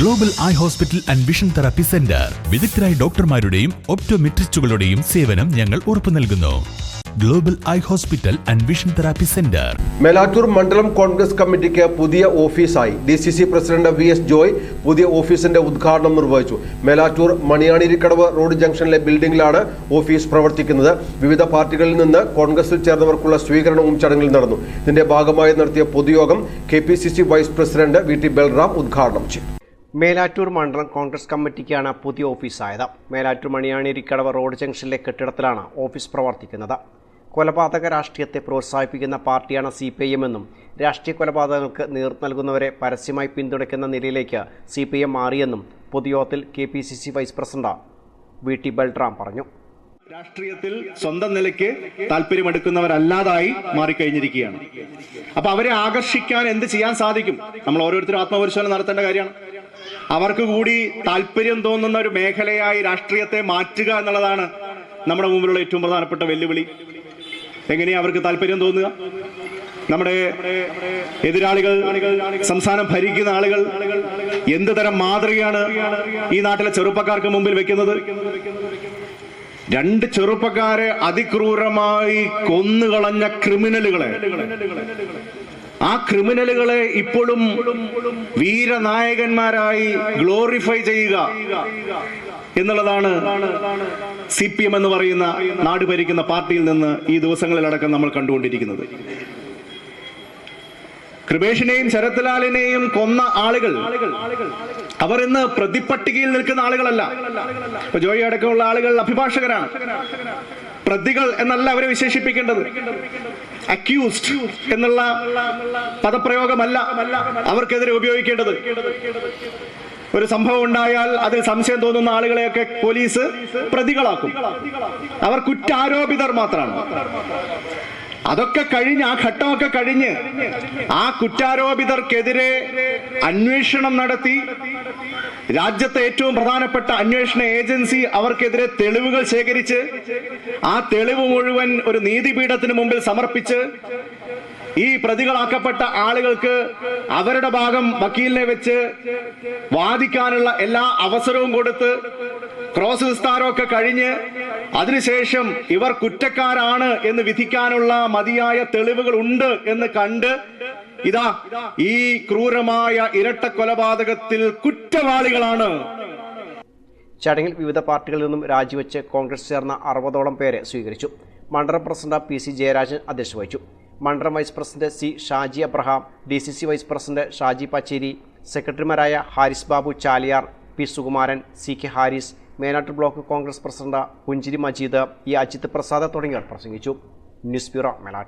Global eye hospital and vision therapy centre വിദഗ്ധരായ ഡോക്ടർമാരുടെയും ഒപ്റ്റോമെട്രിസ്റ്റുകളുടെയും സേവനം ഞങ്ങൾ ഉറപ്പു നൽകുന്നു. Global eye hospital and vision therapy centre Melattur മണ്ഡലം കോൺഗ്രസ് കമ്മിറ്റിക്ക് പുതിയ ഓഫീസായി. D C C president V S Joy പുതിയ ഓഫീസിന്റെ ഉദ്ഘാടനം നിർവഹിച്ചു. മേലാറ്റൂർ മണിയാണിരിക്കടവ് റോഡ് ജംഗ്ഷനിലെ ബിൽഡിംഗിലാണ് ഓഫീസ് പ്രവർത്തിക്കുന്നത്. വിവിധ പാർട്ടികളിൽ നിന്ന് കോൺഗ്രസിൽ ചേർന്നവർക്കുള്ള സ്വീകരണവും ചടങ്ങിൽ നടന്നു. ഇതിന്റെ ഭാഗമായി നടത്തിയ പൊതുയോഗം K vice president V T Balram ഉദ്ഘാടനം ചെയ്തു. മേലാറ്റൂർ മണ്ഡലം കോൺഗ്രസ് കമ്മിറ്റിക്കാണ് പുതിയ ഓഫീസായത്. മേലാറ്റൂർ മണിയാണിരിക്കടവ് റോഡ് ജംഗ്ഷനിലെ കെട്ടിടത്തിലാണ് ഓഫീസ് പ്രവർത്തിക്കുന്നത്. കൊലപാതക രാഷ്ട്രീയത്തെ പ്രോത്സാഹിപ്പിക്കുന്ന പാർട്ടിയാണ് സി പി ഐ എം എന്നും രാഷ്ട്രീയ കൊലപാതകങ്ങൾക്ക് നേതൃത്വം നൽകുന്നവരെ പരസ്യമായി പിന്തുണയ്ക്കുന്ന നിലയിലേക്ക് സി പി എം മാറിയെന്നും പൊതുയോഗത്തിൽ K P C C vice president V T Balram പറഞ്ഞു. രാഷ്ട്രീയത്തിൽ സ്വന്തം നിലയ്ക്ക് താല്പര്യമെടുക്കുന്നവരല്ലാതായി മാറിക്കഴിഞ്ഞിരിക്കുകയാണ്. അപ്പൊ അവരെ ആകർഷിക്കാൻ എന്ത് ചെയ്യാൻ സാധിക്കും? നമ്മൾ ഓരോരുത്തരും ആത്മപരിശോധന നടത്തേണ്ട കാര്യമാണ്. അവർക്ക് കൂടി താല്പര്യം തോന്നുന്ന ഒരു മേഖലയായി രാഷ്ട്രീയത്തെ മാറ്റുക എന്നുള്ളതാണ് നമ്മുടെ മുമ്പിലുള്ള ഏറ്റവും പ്രധാനപ്പെട്ട വെല്ലുവിളി. എങ്ങനെയാണ് അവർക്ക് താല്പര്യം തോന്നുക? നമ്മുടെ എതിരാളികൾ സംസ്ഥാനം ഭരിക്കുന്ന ആളുകൾ എന്ത് തരം മാതൃകയാണ് ഈ നാട്ടിലെ ചെറുപ്പക്കാർക്ക് മുമ്പിൽ വെക്കുന്നത്? രണ്ട് ചെറുപ്പക്കാരെ അതിക്രൂരമായി കൊന്നുകളഞ്ഞ ക്രിമിനലുകളെ ആ ക്രിമിനലുകളെ ഇപ്പോഴും വീരനായകന്മാരായി ഗ്ലോറിഫൈ ചെയ്യുക എന്നുള്ളതാണ് സി പി എം എന്ന് പറയുന്ന നാട് ഭരിക്കുന്ന പാർട്ടിയിൽ നിന്ന് ഈ ദിവസങ്ങളിലടക്കം നമ്മൾ കണ്ടുകൊണ്ടിരിക്കുന്നത്. കൃപേഷിനെയും ശരത്ലാലിനെയും കൊന്ന ആളുകൾ അവർ ഇന്ന് പ്രതിപട്ടികയിൽ നിൽക്കുന്ന ആളുകളല്ല. ഇപ്പൊ ജോയി അടക്കമുള്ള ആളുകൾ അഭിഭാഷകരാണ്. പ്രതികൾ എന്നല്ല അവരെ വിശേഷിപ്പിക്കേണ്ടത്. അക്യൂസ്ഡ് എന്നുള്ള പദപ്രയോഗമല്ല അവർക്കെതിരെ ഉപയോഗിക്കേണ്ടത്. ഒരു സംഭവം ഉണ്ടായാൽ അതിൽ സംശയം തോന്നുന്ന ആളുകളെയൊക്കെ പോലീസ് പ്രതികളാക്കും. അവർ കുറ്റാരോപിതർ മാത്രമാണ്. അതൊക്കെ കഴിഞ്ഞ് ആ ഘട്ടമൊക്കെ കഴിഞ്ഞ് ആ കുറ്റാരോപിതർക്കെതിരെ അന്വേഷണം നടത്തി. രാജ്യത്തെ ഏറ്റവും പ്രധാനപ്പെട്ട അന്വേഷണ ഏജൻസി അവർക്കെതിരെ തെളിവുകൾ ശേഖരിച്ച് ആ തെളിവ് മുഴുവൻ ഒരു നീതിപീഠത്തിന് മുമ്പിൽ സമർപ്പിച്ച് ഈ പ്രതികളാക്കപ്പെട്ട ആളുകൾക്ക് അവരുടെ ഭാഗം വക്കീലിനെ വെച്ച് വാദിക്കാനുള്ള എല്ലാ അവസരവും കൊടുത്ത് ക്രോസ് വിസ്താരമൊക്കെ കഴിഞ്ഞ് അതിനുശേഷം ഇവർ കുറ്റക്കാരാണ് എന്ന് വിധിക്കാനുള്ള മതിയായ തെളിവുകൾ ഉണ്ട് എന്ന് കണ്ട് ഇതാ ഈ ക്രൂരമായ ഇരട്ട കൊലപാതകത്തിൽ കുറ്റവാളികളാണ്. ചടങ്ങിൽ വിവിധ പാർട്ടികളിൽ നിന്നും രാജിവെച്ച് കോൺഗ്രസ് ചേർന്ന അറുപതോളം പേരെ സ്വീകരിച്ചു. മണ്ഡലം പ്രസിഡന്റ് പി സി ജയരാജൻ അധ്യക്ഷത വഹിച്ചു. മണ്ഡലം vice president C Shaji Abraham D C C vice president Shaji Pacheri സെക്രട്ടറിമാരായ Haris Babu Chaliyar P Sukumaran C K Haris Menatt block Congress president പുഞ്ചിരി മജീദ് ഇ അജിത് പ്രസാദ് തുടങ്ങിയവർ പ്രസംഗിച്ചു. News bureau Melattu